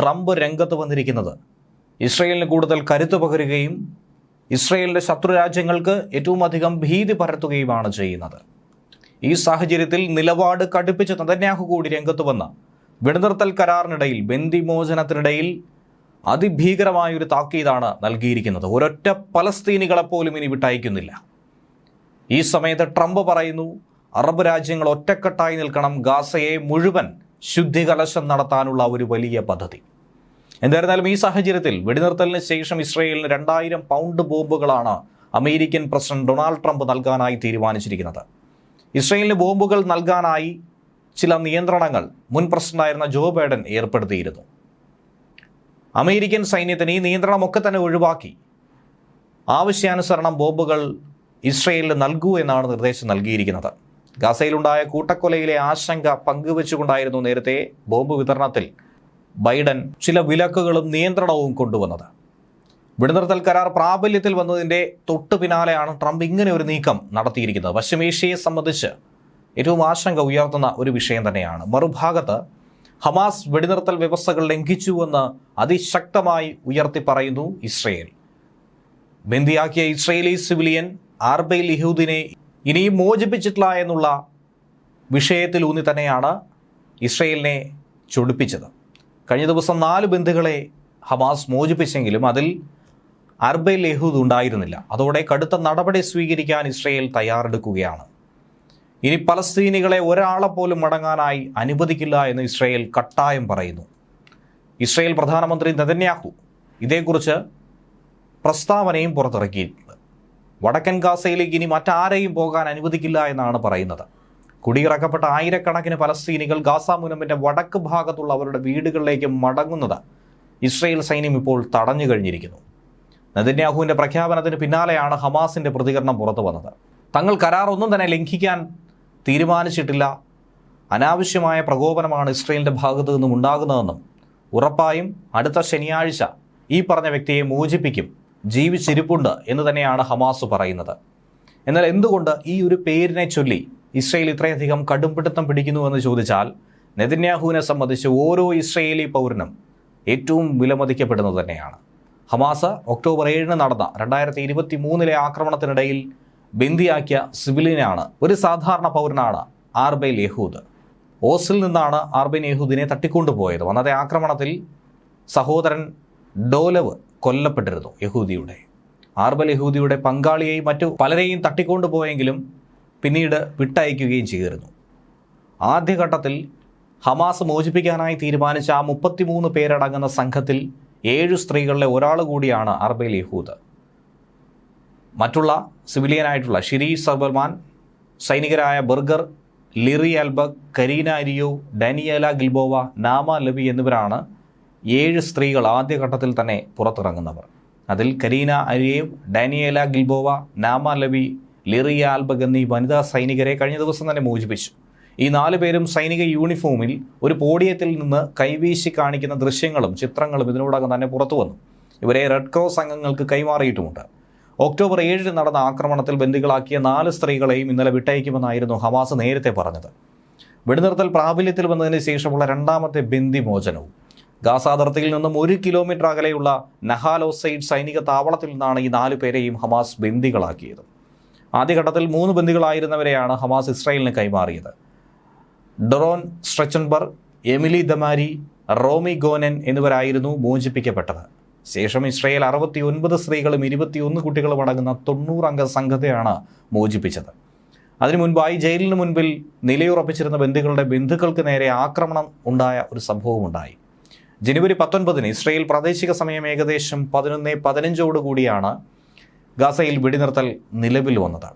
Trump രംഗത്ത് വന്നിരിക്കുന്നത്. ഇസ്രയേലിന് കൂടുതൽ കരുത്ത് പകരുകയും ഇസ്രയേലിന്റെ ശത്രുരാജ്യങ്ങൾക്ക് ഏറ്റവും അധികം ഭീതി പരത്തുകയുമാണ് ചെയ്യുന്നത്. ഈ സാഹചര്യത്തിൽ നിലപാട് കടുപ്പിച്ച് നതന്യാഹു കൂടി രംഗത്ത് വന്ന വെടിനിർത്തൽ കരാറിനിടയിൽ ബന്ദിമോചനത്തിനിടയിൽ അതിഭീകരമായൊരു താക്കീതാണ് നൽകിയിരിക്കുന്നത്. ഒരൊറ്റ പലസ്തീനികളെപ്പോലും ഇനി വിട്ടയക്കുന്നില്ല. ഈ സമയത്ത് ട്രംപ് പറയുന്നു അറബ് രാജ്യങ്ങൾ ഒറ്റക്കെട്ടായി നിൽക്കണം ഗാസയെ മുഴുവൻ ശുദ്ധികലശം നടത്താനുള്ള ഒരു വലിയ പദ്ധതി. എന്തായിരുന്നാലും ഈ സാഹചര്യത്തിൽ വെടിനിർത്തലിന് ശേഷം ഇസ്രയേലിന് രണ്ടായിരം പൗണ്ട് ബോംബുകളാണ് അമേരിക്കൻ പ്രസിഡന്റ് ഡൊണാൾഡ് ട്രംപ് നൽകാനായി തീരുമാനിച്ചിരിക്കുന്നത്. ഇസ്രയേലിന് ബോംബുകൾ നൽകാനായി ചില നിയന്ത്രണങ്ങൾ മുൻ പ്രസിഡന്റായിരുന്ന ജോ ബൈഡൻ ഏർപ്പെടുത്തിയിരുന്നു. അമേരിക്കൻ സൈന്യത്തിന് ഈ നിയന്ത്രണമൊക്കെ തന്നെ ഒഴിവാക്കി. ആവശ്യാനുസരണം ബോംബുകൾ ഇസ്രയേലിന് നൽകൂ എന്നാണ് നിർദ്ദേശം നൽകിയിരിക്കുന്നത്. ഗാസയിലുണ്ടായ കൂട്ടക്കൊലയിലെ ആശങ്ക പങ്കുവച്ചുകൊണ്ടായിരുന്നു നേരത്തെ ബോംബ് വിതരണത്തിൽ ബൈഡൻ ചില വിലക്കുകളും നിയന്ത്രണവും കൊണ്ടുവന്നത്. വെടിനിർത്തൽ കരാർ പ്രാബല്യത്തിൽ വന്നതിന്റെ തൊട്ടു പിന്നാലെയാണ് ട്രംപ് ഇങ്ങനെ ഒരു നീക്കം നടത്തിയിരിക്കുന്നത്. പശ്ചിമേഷ്യയെ സംബന്ധിച്ച് ഏറ്റവും ആശങ്ക ഉയർത്തുന്ന ഒരു വിഷയം തന്നെയാണ്. മറുഭാഗത്ത് ഹമാസ് വെടിനിർത്തൽ വ്യവസ്ഥകൾ ലംഘിച്ചുവെന്ന് അതിശക്തമായി ഉയർത്തി പറയുന്നു ഇസ്രയേൽ. ബന്ദിയാക്കിയ ഇസ്രയേലി സിവിലിയൻ ആർബൈൽ ഇഹൂദിനെ ഇനിയും മോചിപ്പിച്ചിട്ടില്ല എന്നുള്ള വിഷയത്തിൽ ഊന്നി തന്നെയാണ് ഇസ്രയേലിനെ ചൊടിപ്പിച്ചത്. കഴിഞ്ഞ ദിവസം നാല് ബന്ധുക്കളെ ഹമാസ് മോചിപ്പിച്ചെങ്കിലും അതിൽ അർബൈൽ യഹൂദ് ഉണ്ടായിരുന്നില്ല. അതോടെ കടുത്ത നടപടി സ്വീകരിക്കാൻ ഇസ്രയേൽ തയ്യാറെടുക്കുകയാണ്. ഇനി പലസ്തീനികളെ ഒരാളെ പോലും മടങ്ങാനായി അനുവദിക്കില്ല എന്ന് ഇസ്രയേൽ കട്ടായം പറയുന്നു. ഇസ്രയേൽ പ്രധാനമന്ത്രി നെതന്യാഹു ഇതേക്കുറിച്ച് പ്രസ്താവനയും പുറത്തിറക്കിയിട്ടുണ്ട്. വടക്കൻ ഗാസയിലേക്ക് ഇനി മറ്റാരെയും പോകാൻ അനുവദിക്കില്ല എന്നാണ് പറയുന്നത്. കുടിയിറക്കപ്പെട്ട ആയിരക്കണക്കിന് പലസ്തീനികൾ ഗാസ മുനമ്പിന്റെ വടക്ക് ഭാഗത്തുള്ള അവരുടെ വീടുകളിലേക്ക് മടങ്ങുന്നത് ഇസ്രയേൽ സൈന്യം ഇപ്പോൾ തടഞ്ഞു കഴിഞ്ഞിരിക്കുന്നു. നദിന്യാഹുവിന്റെ പ്രഖ്യാപനത്തിന് പിന്നാലെയാണ് ഹമാസിന്റെ പ്രതികരണം പുറത്തു വന്നത്. തങ്ങൾ കരാർ ഒന്നും തന്നെ ലംഘിക്കാൻ തീരുമാനിച്ചിട്ടില്ല. അനാവശ്യമായ പ്രകോപനമാണ് ഇസ്രയേലിന്റെ ഭാഗത്തു നിന്നും ഉണ്ടാകുന്നതെന്നും ഉറപ്പായും അടുത്ത ശനിയാഴ്ച ഈ പറഞ്ഞ വ്യക്തിയെ മോചിപ്പിക്കും ജീവിച്ചിരിപ്പുണ്ട് എന്ന് തന്നെയാണ് ഹമാസ് പറയുന്നത്. എന്നാൽ എന്തുകൊണ്ട് ഈ ഒരു പേരിനെ ചൊല്ലി ഇസ്രയേൽ ഇത്രയധികം കടുംപിടുത്തം പിടിക്കുന്നു എന്ന് ചോദിച്ചാൽ നെതന്യാഹുവിനെ സംബന്ധിച്ച് ഓരോ ഇസ്രയേലി പൗരനും ഏറ്റവും വിലമതിക്കപ്പെടുന്നത് തന്നെയാണ്. ഹമാസ് ഒക്ടോബർ ഏഴിന് നടന്ന രണ്ടായിരത്തി ഇരുപത്തി മൂന്നിലെ ആക്രമണത്തിനിടയിൽ ബന്ദിയാക്കിയ സിബിലിനാണ് ഒരു സാധാരണ പൗരനാണ് ആർബൈൽ യഹൂദ് ഓസിൽ നിന്നാണ് ആർബൈൻ യഹൂദിനെ തട്ടിക്കൊണ്ടുപോയത്. അന്നത്തെ ആക്രമണത്തിൽ സഹോദരൻ ഡോലവ് കൊല്ലപ്പെട്ടിരുന്നു യഹൂദിയുടെ. ആർബൽ യഹൂദിയുടെ പങ്കാളിയെയും മറ്റു പലരെയും തട്ടിക്കൊണ്ടുപോയെങ്കിലും പിന്നീട് വിട്ടയക്കുകയും ചെയ്തിരുന്നു. ആദ്യഘട്ടത്തിൽ ഹമാസ് മോചിപ്പിക്കാനായി തീരുമാനിച്ച ആ മുപ്പത്തിമൂന്ന് പേരടങ്ങുന്ന സംഘത്തിൽ ഏഴ് സ്ത്രീകളിലെ ഒരാൾ കൂടിയാണ് അർബേൽ യഹൂദ്. മറ്റുള്ള സിവിലിയനായിട്ടുള്ള ഷിരി സബർമാൻ സൈനികരായ Berger Liri Albag Karina Ariev Daniella Gilboa Naama Levy എന്നിവരാണ് ഏഴ് സ്ത്രീകൾ ആദ്യഘട്ടത്തിൽ തന്നെ പുറത്തിറങ്ങുന്നവർ. അതിൽ Kareena അരിയേവ് Daniela Gilboa Naama ലവി Liria ആൽബഗ് എന്നീ വനിതാ സൈനികരെ കഴിഞ്ഞ ദിവസം തന്നെ മോചിപ്പിച്ചു. ഈ നാല് പേരും സൈനിക യൂണിഫോമിൽ ഒരു പോഡിയത്തിൽ നിന്ന് കൈവീശി കാണിക്കുന്ന ദൃശ്യങ്ങളും ചിത്രങ്ങളും ഇതിനോടകം തന്നെ പുറത്തു വന്നു. ഇവരെ റെഡ് ക്രോസ് അംഗങ്ങൾക്ക് കൈമാറിയിട്ടുമുണ്ട്. ഒക്ടോബർ ഏഴിന് നടന്ന ആക്രമണത്തിൽ ബന്ദികളാക്കിയ നാല് സ്ത്രീകളെയും ഇന്നലെ വിട്ടയക്കുമെന്നായിരുന്നു ഹമാസ് നേരത്തെ പറഞ്ഞത്. വെടിനിർത്തൽ പ്രാബല്യത്തിൽ വന്നതിന് ശേഷമുള്ള രണ്ടാമത്തെ ബന്ദി മോചനവും. ഗാസ അതിർത്തിയിൽ നിന്നും ഒരു കിലോമീറ്റർ അകലെയുള്ള നഹാലോസൈഡ് സൈനിക താവളത്തിൽ നിന്നാണ് ഈ നാലു പേരെയും ഹമാസ് ബന്ദികളാക്കിയത്. ആദ്യഘട്ടത്തിൽ മൂന്ന് ബന്ദികളായിരുന്നവരെയാണ് ഹമാസ് ഇസ്രായേലിന് കൈമാറിയത്. ഡൊറോൻ സ്ട്രെച്ചൻബർഗ് എമിലി ദമാരി റോമി ഗോനൻ എന്നിവരായിരുന്നു മോചിപ്പിക്കപ്പെട്ടത്. ശേഷം ഇസ്രയേൽ അറുപത്തി ഒൻപത് സ്ത്രീകളും ഇരുപത്തിയൊന്ന് കുട്ടികളും അടങ്ങുന്ന തൊണ്ണൂറംഗ സംഘത്തെയാണ് മോചിപ്പിച്ചത്. അതിനു മുൻപായി ജയിലിന് മുൻപിൽ നിലയുറപ്പിച്ചിരുന്ന ബന്ധുക്കളുടെ ബന്ധുക്കൾക്ക് നേരെ ആക്രമണം ഉണ്ടായ ഒരു സംഭവമുണ്ടായി. ജനുവരി പത്തൊൻപതിന് ഇസ്രയേൽ പ്രാദേശിക സമയം ഏകദേശം പതിനൊന്ന് പതിനഞ്ചോടുകൂടിയാണ് ഗാസയിൽ വെടിനിർത്തൽ നിലവിൽ വന്നത്.